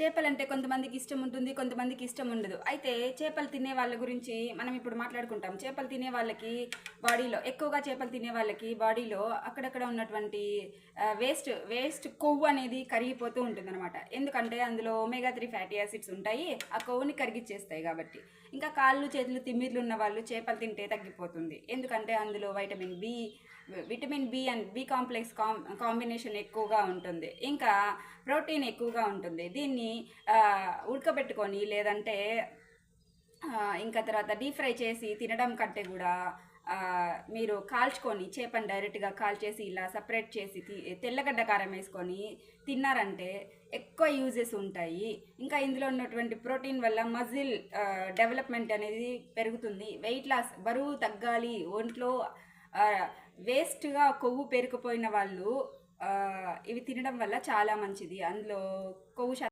చేపలంటే కొంతమందికి ఇష్టం ఉంటుంది కొంతమందికి ఇష్టం ఉండదు. అయితే చేపలు తినే వాళ్ళ గురించి మనం ఇప్పుడు మాట్లాడుకుంటాం. చేపలు తినే వాళ్ళకి బాడీలో ఎక్కువగా చేపలు తినే వాళ్ళకి బాడీలో అక్కడక్కడ ఉన్నటువంటి వేస్ట్ వేస్ట్ కొవ్వు అనేది కరిగిపోతూ ఉంటుంది అనమాట ఎందుకంటే అందులో ఒమేగా త్రీ ఫ్యాటీ యాసిడ్స్ ఉంటాయి ఆ కొవ్వుని కరిగిచ్చేస్తాయి కాబట్టి. ఇంకా కాళ్ళు చేతులు తిమ్మిర్లు ఉన్న వాళ్ళు చేపలు తింటే తగ్గిపోతుంది. ఎందుకంటే అందులో vitamin B vitamin B and B complex com combination ఎక్కువగా ఉంటుంది. ఇంకా ప్రోటీన్ ఎక్కువగా ఉంటుంది. దీన్ని ఉడకబెట్టుకొని లేదంటే ఇంకా తర్వాత డీప్ ఫ్రై చేసి తినడం కంటే కూడా మీరు కాల్చుకొని చేపని డైరెక్ట్గా కాల్చేసి ఇలా సపరేట్ చేసి తి- తెల్లగడ్డ కారం వేసుకొని తిన్నారంటే ఎక్కువ యూజెస్ ఉంటాయి. ఇంకా ఇందులో ఉన్నటువంటి ప్రోటీన్ వల్ల మజిల్ డెవలప్మెంట్ అనేది పెరుగుతుంది. వెయిట్ లాస్ బరువు తగ్గాలి. ఒంట్లో వేస్ట్గా కొవ్వు పేరుకుపోయిన వాళ్ళు ఇవి తినడం వల్ల చాలా మంచిది. అందులో కొవ్వు శాతం